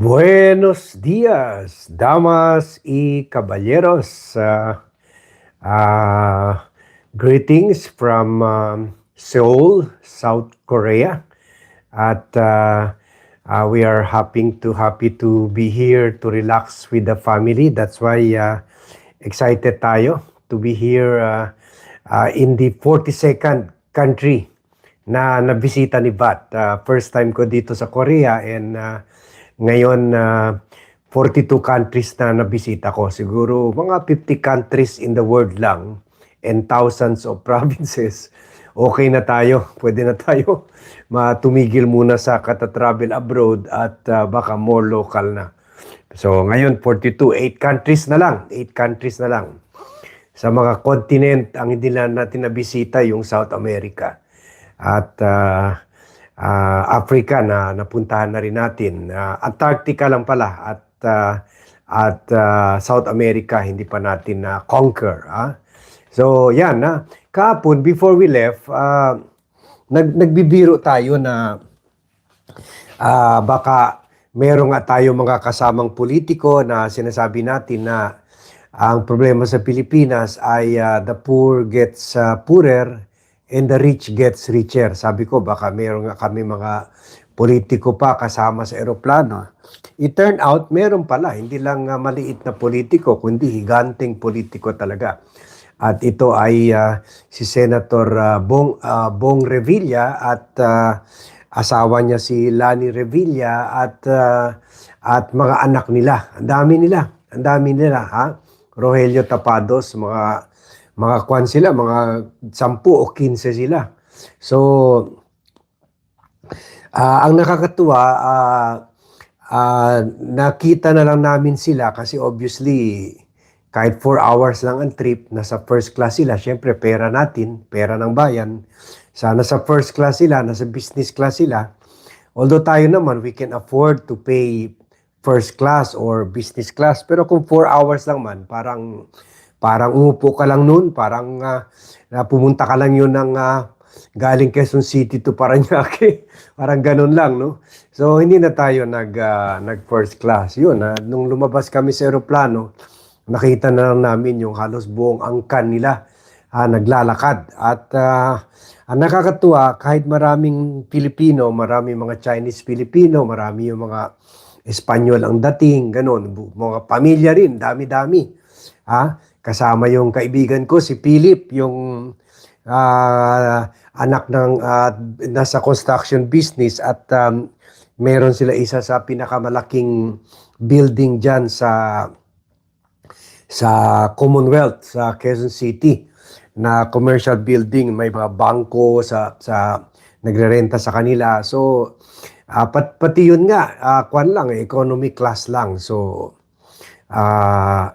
Buenos días, damas y caballeros. Uh, uh, greetings from um, Seoul, South Korea. At uh, uh, we are happy to happy to be here to relax with the family. That's why uh, excited tayo to be here uh, uh, in the 42nd country na nabisita ni Bat. Uh, first time ko dito sa Korea and uh, ngayon uh, 42 countries na nabisita ko. Siguro mga 50 countries in the world lang and thousands of provinces. Okay na tayo. Pwede na tayo matumigil muna sa kata-travel abroad at uh, baka more local na. So ngayon 42, 8 countries na lang. 8 countries na lang. Sa mga continent, ang hindi na natin nabisita yung South America. At uh, uh, Africa na napuntahan na rin natin. Uh, Antarctica lang pala at uh, at uh, South America hindi pa natin na uh, conquer. Ah? So yan na. Uh, kahapon before we left, uh, nag nagbibiro tayo na uh, baka meron nga tayo mga kasamang politiko na sinasabi natin na ang problema sa Pilipinas ay uh, the poor gets uh, poorer and the rich gets richer. Sabi ko, baka meron nga kami mga politiko pa kasama sa eroplano. It turned out, meron pala, hindi lang uh, maliit na politiko, kundi higanting politiko talaga. At ito ay uh, si Senator uh, Bong, uh, Bong Revilla at uh, asawa niya si Lani Revilla at uh, at mga anak nila. Ang dami nila. Ang dami nila, ha? Rogelio Tapados, mga mga kwan sila, mga 10 o 15 sila. So, uh, ang nakakatuwa, uh, uh, nakita na lang namin sila kasi obviously, kahit 4 hours lang ang trip, nasa first class sila. Siyempre, pera natin, pera ng bayan. Sana sa first class sila, nasa business class sila. Although tayo naman, we can afford to pay first class or business class. Pero kung 4 hours lang man, parang Parang umupo ka lang noon, parang uh, pumunta ka lang yun ng uh, galing Quezon City to Paranaque. parang ganun lang, no? So, hindi na tayo nag, uh, nag first class. Yun, uh, nung lumabas kami sa aeroplano, nakita na lang namin yung halos buong angkan nila uh, naglalakad. At uh, ang nakakatuwa, kahit maraming Pilipino, maraming mga Chinese Filipino, marami yung mga Espanyol ang dating, ganun, mga pamilya rin, dami-dami. Ha? Kasama yung kaibigan ko, si Philip, yung uh, anak ng uh, nasa construction business at um, meron sila isa sa pinakamalaking building dyan sa sa Commonwealth sa Quezon City na commercial building. May mga bangko sa sa nagrerenta sa kanila. So uh, pat, pati yun nga uh, kwan lang economy class lang. So uh,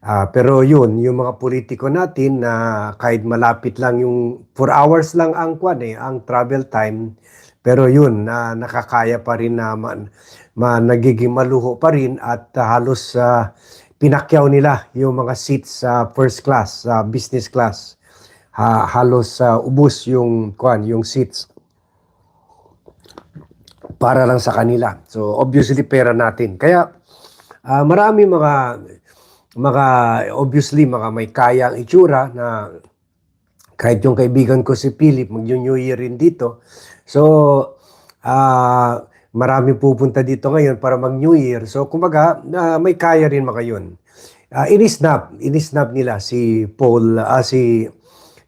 Uh, pero yun, yung mga politiko natin na kahit malapit lang yung 4 hours lang ang kwan eh, ang travel time, pero yun, na nakakaya pa rin na man, ma, nagiging maluho pa rin at uh, halos uh, pinakyaw nila yung mga seats sa uh, first class, sa uh, business class. Ha, halos uh, ubos yung kwan, yung seats para lang sa kanila. So obviously pera natin. Kaya uh, marami mga mga obviously mga may kaya ang itsura na kahit yung kaibigan ko si Philip mag-New Year rin dito. So uh, marami pupunta dito ngayon para mag-New Year. So kumbaga uh, may kaya rin mga yun. Uh, inisnap, inisnap nila si Paul, uh, si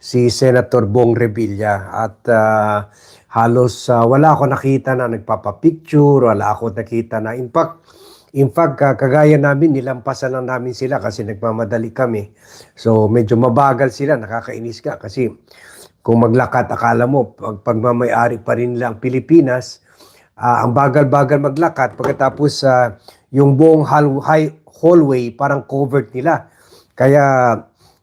si Senator Bong Revilla at uh, halos uh, wala ako nakita na nagpapapicture, wala ako nakita na in fact In fact, kagaya namin, nilampasan lang namin sila kasi nagmamadali kami. So, medyo mabagal sila, nakakainis ka kasi kung maglakad, akala mo, pag pagmamayari pa rin lang Pilipinas, uh, ang bagal-bagal maglakad, pagkatapos uh, yung buong hall- hallway parang covered nila. Kaya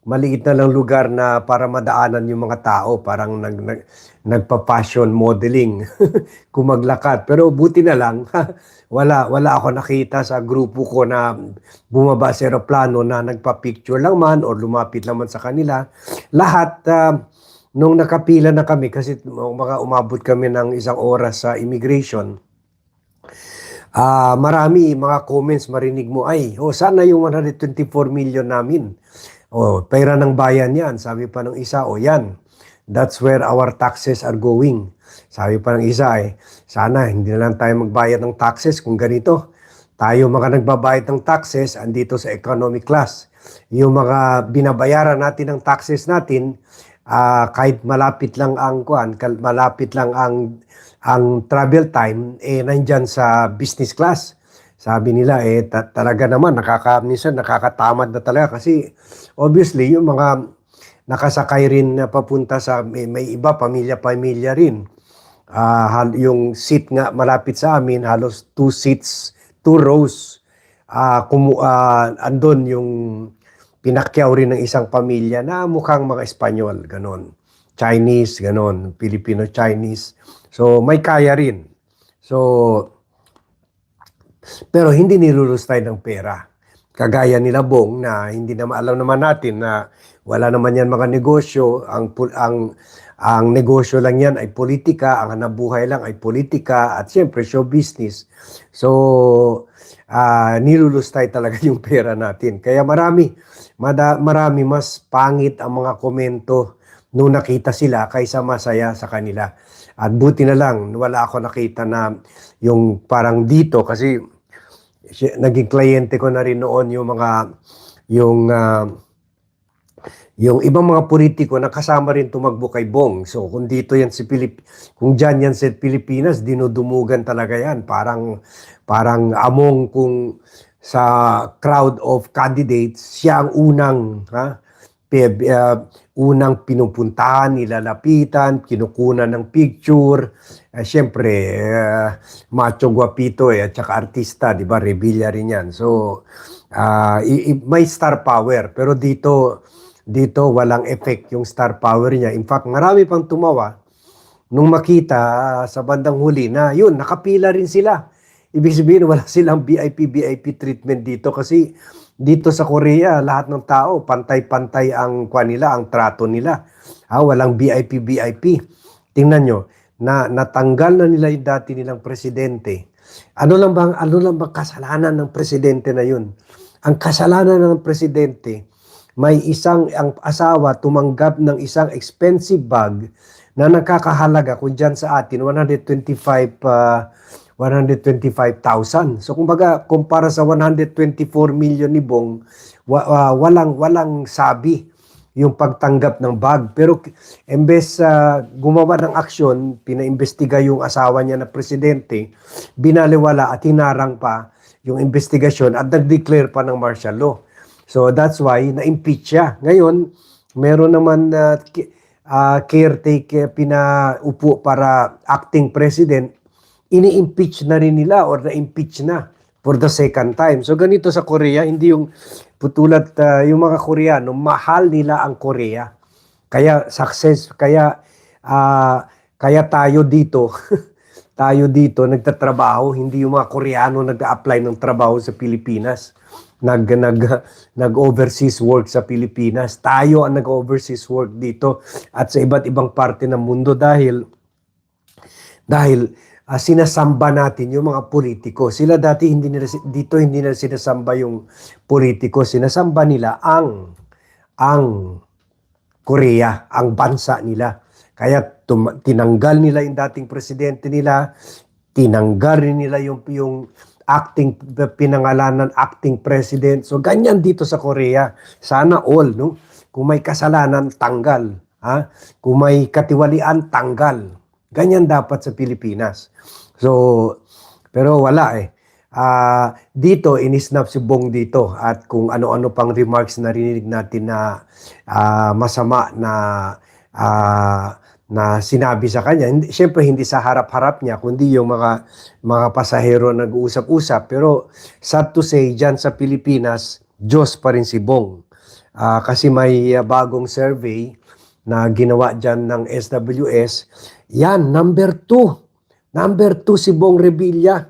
maliit na lang lugar na para madaanan yung mga tao, parang nag, nag nagpa-fashion modeling kung maglakad. Pero buti na lang, wala, wala ako nakita sa grupo ko na bumaba sa aeroplano na nagpa-picture lang man or lumapit lang man sa kanila. Lahat, uh, nung nakapila na kami, kasi mga umabot kami ng isang oras sa immigration, Ah, marami mga comments marinig mo ay, oh sana yung 124 million namin. Oh, pera ng bayan 'yan. Sabi pa ng isa, oh yan. That's where our taxes are going. Sabi pa ng isa ay, sana hindi na lang tayo magbayad ng taxes kung ganito. Tayo mga nagbabayad ng taxes andito sa economic class. Yung mga binabayaran natin ng taxes natin, ah, kahit malapit lang ang kuan, malapit lang ang ang travel time eh nandyan sa business class. Sabi nila eh ta- talaga naman nakaka minsan nakakatamad na talaga kasi obviously yung mga nakasakay rin na papunta sa may, may iba pamilya-pamilya rin. Hal- yung seat nga malapit sa amin halos two seats, two rows. Ah, kumu ah, andun yung pinakyaw rin ng isang pamilya na mukhang mga Espanyol, ganon. Chinese, ganon, Filipino-Chinese. So, may kaya rin. So, pero hindi nilulustay ng pera. Kagaya nila Bong na hindi naman alam naman natin na wala naman yan mga negosyo, ang ang ang negosyo lang yan ay politika, ang hanabuhay lang ay politika at siyempre show business. So, ah nilulustay talaga yung pera natin. Kaya marami, mada, marami mas pangit ang mga komento nung nakita sila kaysa masaya sa kanila. At buti na lang, wala ako nakita na yung parang dito kasi naging kliyente ko na rin noon yung mga yung ah, yung ibang mga politiko na kasama rin tumakbo kay Bong. So kung dito yan si Pilip kung diyan yan sa Pilipinas, dinudumugan talaga yan. Parang parang among kung sa crowd of candidates, siya ang unang ha, uh, unang pinupuntahan, nilalapitan, kinukunan ng picture. Eh, Siyempre, eh, macho guapito eh, at saka artista, di ba? Rebilla rin yan. So, ah, i- may star power. Pero dito, dito walang effect yung star power niya. In fact, marami pang tumawa nung makita ah, sa bandang huli na yun, nakapila rin sila. Ibig sabihin, wala silang VIP, VIP treatment dito kasi dito sa Korea, lahat ng tao, pantay-pantay ang kwa nila, ang trato nila. Ah, walang VIP, VIP. Tingnan nyo, na natanggal na nila yung dati nilang presidente. Ano lang bang ano lang bang kasalanan ng presidente na yun? Ang kasalanan ng presidente, may isang ang asawa tumanggap ng isang expensive bag na nakakahalaga kung dyan sa atin 125 uh, 125,000. So kumbaga kumpara sa 124 million ni Bong wa- wa- walang walang sabi yung pagtanggap ng bag. Pero embes sa gumawa ng aksyon, pinaimbestiga yung asawa niya na presidente, binaliwala at hinarang pa yung investigasyon at nag-declare pa ng martial law. So that's why na-impeach siya. Ngayon, meron naman na uh, caretaker pinaupo para acting president, ini-impeach na rin nila or na-impeach na for the second time. So ganito sa Korea, hindi yung putulad uh, yung mga Koreano, mahal nila ang Korea. Kaya success, kaya ah, kaya tayo dito, tayo dito nagtatrabaho, hindi yung mga Koreano nag-apply ng trabaho sa Pilipinas. Nag nag nag-overseas work sa Pilipinas. Tayo ang nag-overseas work dito at sa iba't ibang parte ng mundo dahil dahil ah, sinasamba natin yung mga politiko. Sila dati hindi nila dito hindi nila sinasamba yung politiko, sinasamba nila ang ang Korea, ang bansa nila. Kaya tum- tinanggal nila yung dating presidente nila, tinanggal rin nila yung yung acting pinangalanan acting president. So ganyan dito sa Korea. Sana all, no? Kung may kasalanan, tanggal. Ha? Kung may katiwalian, tanggal. Ganyan dapat sa Pilipinas. So, pero wala eh. Ah, dito, inisnap si Bong dito at kung ano-ano pang remarks na rinig natin na ah, masama na ah, na sinabi sa kanya. Hindi, Siyempre, hindi sa harap-harap niya, kundi yung mga, mga pasahero nag-uusap-usap. Pero sad to say, dyan sa Pilipinas, Diyos pa rin si Bong. Ah, kasi may ah, bagong survey na ginawa dyan ng SWS. Yan, number two. Number two si Bong Revilla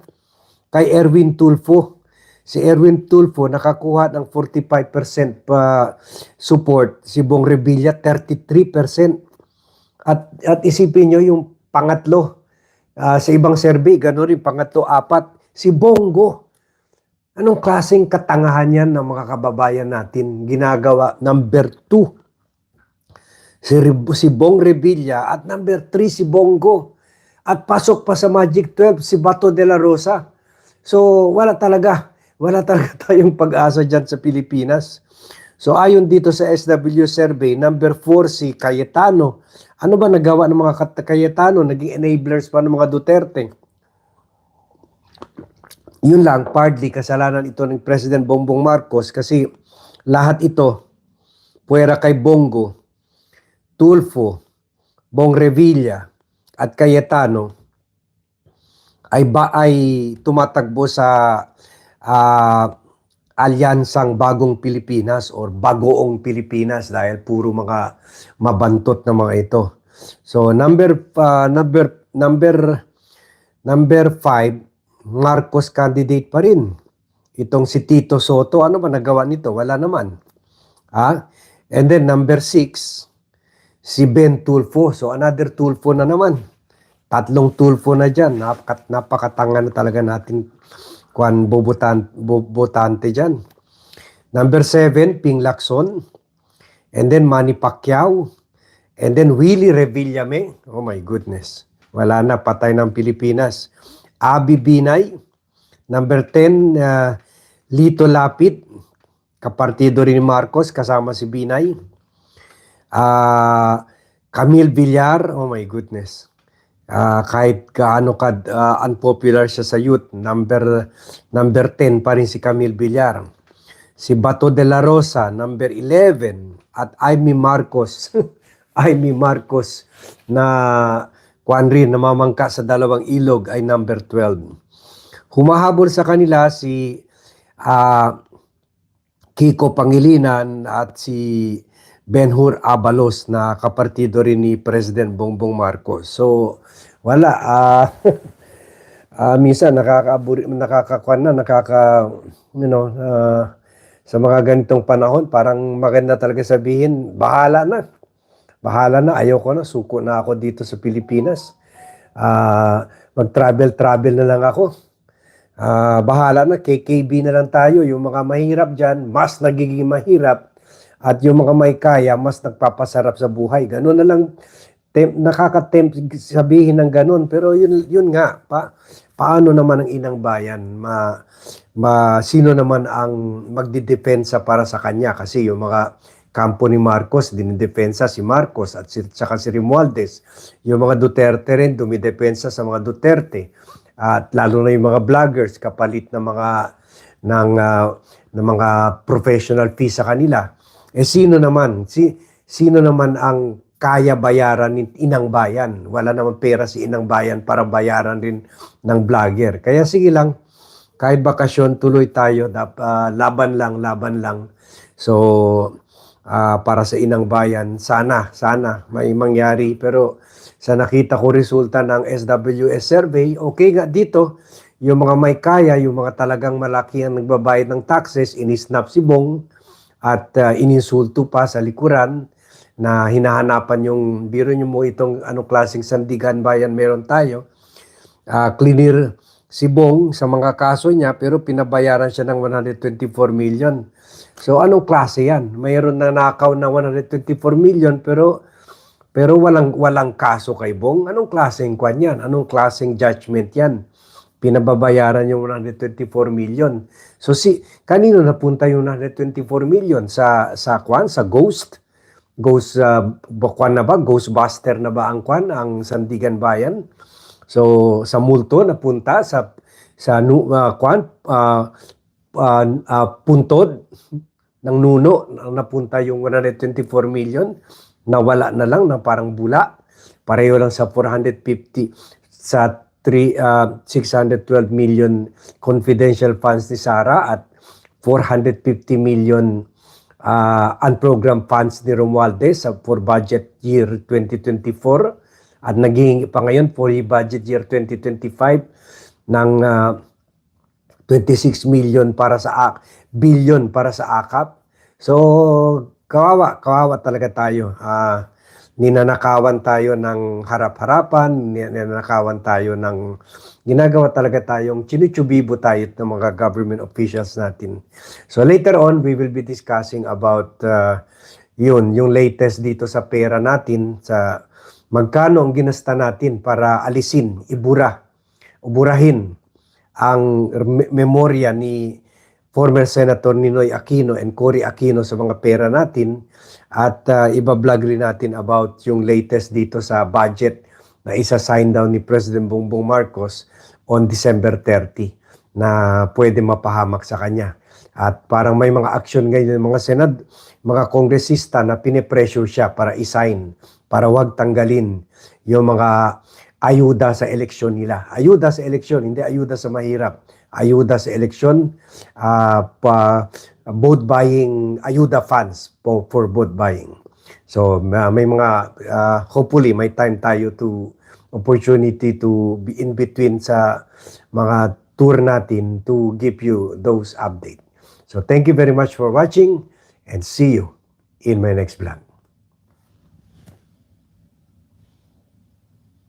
kay Erwin Tulfo. Si Erwin Tulfo nakakuha ng 45% pa support. Si Bong Revilla 33%. At, at isipin nyo yung pangatlo. ah, sa ibang survey, gano'n rin, pangatlo, apat. Si Bongo. Anong klaseng katangahan yan ng mga kababayan natin ginagawa? Number two, si, si Bong Revilla at number three si Bongo. At pasok pa sa Magic 12 si Bato de la Rosa. So wala talaga, wala talaga tayong pag-asa dyan sa Pilipinas. So ayon dito sa SW survey, number 4 si Cayetano. Ano ba nagawa ng mga Cayetano? Naging enablers pa ng mga Duterte. Yun lang, partly kasalanan ito ng President Bongbong Marcos kasi lahat ito, puwera kay Bongo, Tulfo, Bong Revilla, at Cayetano ay ba ay tumatagbo sa ah, alyansang bagong Pilipinas or bagoong Pilipinas dahil puro mga mabantot na mga ito. So number ah, number number number 5 Marcos candidate pa rin. Itong si Tito Soto, ano ba nagawa nito? Wala naman. Ah? And then number 6 si Ben Tulfo. So another Tulfo na naman. Tatlong Tulfo na dyan. Napakat, napakatanga na talaga natin kwan bobotan, bobotante dyan. Number 7, Ping Lacson. And then Manny Pacquiao. And then Willie Revillame. Oh my goodness. Wala na, patay ng Pilipinas. Abi Binay. Number 10, uh, Lito Lapid. Kapartido rin ni Marcos, kasama si Binay. Ah, Camille Villar, oh my goodness. Ah, kahit gaano ka ah, unpopular siya sa youth, number number 10 pa rin si Camille Villar. Si Bato de la Rosa, number 11 at Amy Marcos. Amy Marcos na kuan rin namamangka sa dalawang ilog ay number 12. Humahabol sa kanila si ah, Kiko Pangilinan at si Benhur Abalos na kapartido rin ni President Bongbong Marcos. So, wala. ah ah, minsan nakakaaburi, nakakakuan na, nakaka, you know, ah, sa mga ganitong panahon, parang maganda talaga sabihin, bahala na. Bahala na, ayoko na, suko na ako dito sa Pilipinas. Ah, mag-travel-travel na lang ako. Ah, bahala na, KKB na lang tayo. Yung mga mahirap dyan, mas nagiging mahirap. At yung mga may kaya, mas nagpapasarap sa buhay. Ganun na lang, tem, nakaka-tempt sabihin ng ganun. Pero yun, yun nga, pa, paano naman ang inang bayan? Ma, ma, sino naman ang magdidepensa para sa kanya? Kasi yung mga kampo ni Marcos, dinidepensa si Marcos at si, saka si Romualdez. Yung mga Duterte rin, dumidepensa sa mga Duterte. At lalo na yung mga vloggers, kapalit ng mga ng, ah, ng mga professional fee sa kanila. Eh sino naman? Si, sino naman ang kaya bayaran ng inang bayan? Wala naman pera si inang bayan para bayaran rin ng vlogger. Kaya sige lang, kahit bakasyon, tuloy tayo. Ah, laban lang, laban lang. So, ah, para sa inang bayan, sana, sana may mangyari. Pero sa nakita ko resulta ng SWS survey, okay nga dito, yung mga may kaya, yung mga talagang malaki ang nagbabayad ng taxes, inisnap si Bong at ah, ininsulto pa sa likuran na hinahanapan yung biro nyo mo itong anong klaseng sandigan bayan meron tayo. Ah, clear si Bong sa mga kaso niya pero pinabayaran siya ng 124 million. So anong klase yan? Mayroon na nakaw na 124 million pero pero walang walang kaso kay Bong. Anong klaseng kwan yan? Anong klaseng judgment yan? Pinababayaran yung 124 million. So si kanino napunta yung 124 million sa sa kwan sa Ghost? Ghost uh, kwan na ba? Ghostbuster na ba ang kwan ang Sandigan Bayan? So sa multo napunta sa sa uh, kwan uh, uh, uh, puntod ng nuno napunta yung 124 million nawala na lang na parang bula pareho lang sa 450 sa 3 uh, 612 million confidential funds ni Sara at 450 million uh, unprogrammed funds ni Romualdez for budget year 2024 at naging pa ngayon for budget year 2025 ng uh, 26 million para sa billion para sa akap. So kawawa, kawawa talaga tayo. Ah, ninanakawan tayo ng harap-harapan, ninanakawan tayo ng ginagawa talaga tayong chinuchubibo tayo ng mga government officials natin. So later on, we will be discussing about uh, yun, yung latest dito sa pera natin, sa magkano ang ginasta natin para alisin, ibura, uburahin ang me- memorya ni former Senator Ninoy Aquino and Cory Aquino sa mga pera natin at uh, iba-vlog rin natin about yung latest dito sa budget na isa-sign down ni President Bongbong Marcos on December 30 na pwede mapahamak sa kanya. At parang may mga action ngayon ng mga senad, mga kongresista na pinipressure siya para i-sign, para wag tanggalin yung mga ayuda sa eleksyon nila. Ayuda sa eleksyon, hindi ayuda sa mahirap. Ayuda sa eleksyon, ah, pa vote buying, ayuda funds for, for vote buying. So ma- may mga, ah, hopefully may time tayo to opportunity to be in between sa mga tour natin to give you those update. So thank you very much for watching and see you in my next vlog.